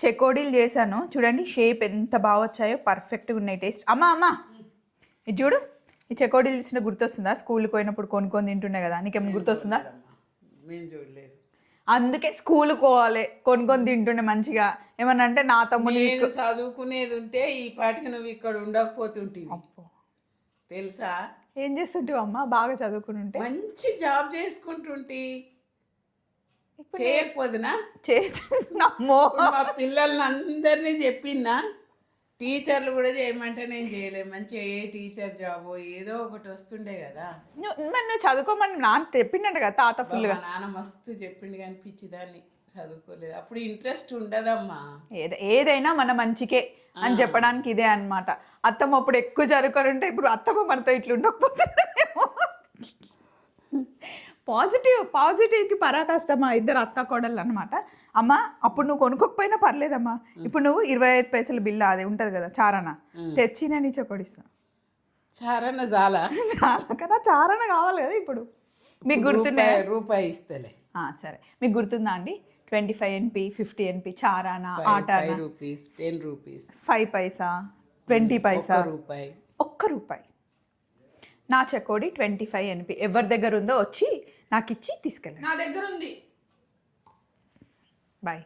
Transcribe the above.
చెకోడీలు చేశాను. చూడండి షేప్ ఎంత బాగా వచ్చాయో పర్ఫెక్ట్గా ఉన్నాయి టేస్ట్ అమ్మా అమ్మా! ఇది చూడు ఈ చెకోడీలు చూసిన గుర్తొస్తుందా? స్కూల్కి పోయినప్పుడు కొనుక్కొని తింటుండే కదా నీకేమైనా గుర్తొస్తుందా? చూడలేదు. అందుకే స్కూల్కి పోవాలి కొనుక్కొని తింటుండే మంచిగా. ఏమన్నా అంటే నా తమ్ముని నేను చదువుకునేది ఉంటే ఈ పాటికి నువ్వు ఇక్కడ ఉండకపోతుంటివి. అబ్బో. తెలుసా? ఏం చేస్తుంటావు అమ్మ బాగా చదువుకుని ఉంటే? మంచి జాబ్ చేసుకుంటుంటి. చేయకపోదునా? చేస్తున్నామ్మో మా పిల్లల్ని అందరినీ చెప్పినా టీచర్లు కూడా చేయమంటే నేను చేయలేము మంచిగా ఏ టీచర్ జాబో ఏదో ఒకటి వస్తుండే కదా. నువ్వు మరి నువ్వు చదువుకోమని నాన్న తెప్పిండంట కదా తాత ఫుల్గా నాన్న మస్తు చెప్పిండు కానీ పిచ్చిదాన్ని. చదువుకోలేదు. అప్పుడు ఇంట్రెస్ట్ ఉండదమ్మా. ఏద ఏదైనా మన మంచికే అని చెప్పడానికి ఇదే అన్నమాట. అత్తమ్మ అప్పుడు ఎక్కువ చదువుకొని ఉంటే ఇప్పుడు అత్తమ్మ మనతో ఇట్లా ఉండకపోతుందేమో పాజిటివ్ పాజిటివ్కి పరాకాష్టమా ఇద్దరు అత్త కోడళ్ళు అనమాట అమ్మ అప్పుడు నువ్వు కొనుక్కోకపోయినా పర్లేదమ్మా. ఇప్పుడు నువ్వు ఇరవై ఐదు పైసలు బిల్లు అది ఉంటుంది కదా చారణ తెచ్చి నేను ఇచ్చే కొడిస్తా. చారన్న చాలా చాలా కదా చారణ కావాలి కదా ఇప్పుడు. మీకు గుర్తున్నాయి రూపాయి ఇస్తలే. సరే. మీకు గుర్తుందా అండి? Twenty five NP fifty NP చారానా ఆటానా five rupees ten rupees. Five పైసా? ట్వంటీ పైసా? రూపాయి. ఒక్క రూపాయి. నా చెకోడి ట్వంటీ ఫైవ్ ఎన్పి ఎవరి దగ్గర ఉందో వచ్చి నాకు ఇచ్చి తీసుకెళ్ళండి. నా దగ్గర ఉంది బాయ్.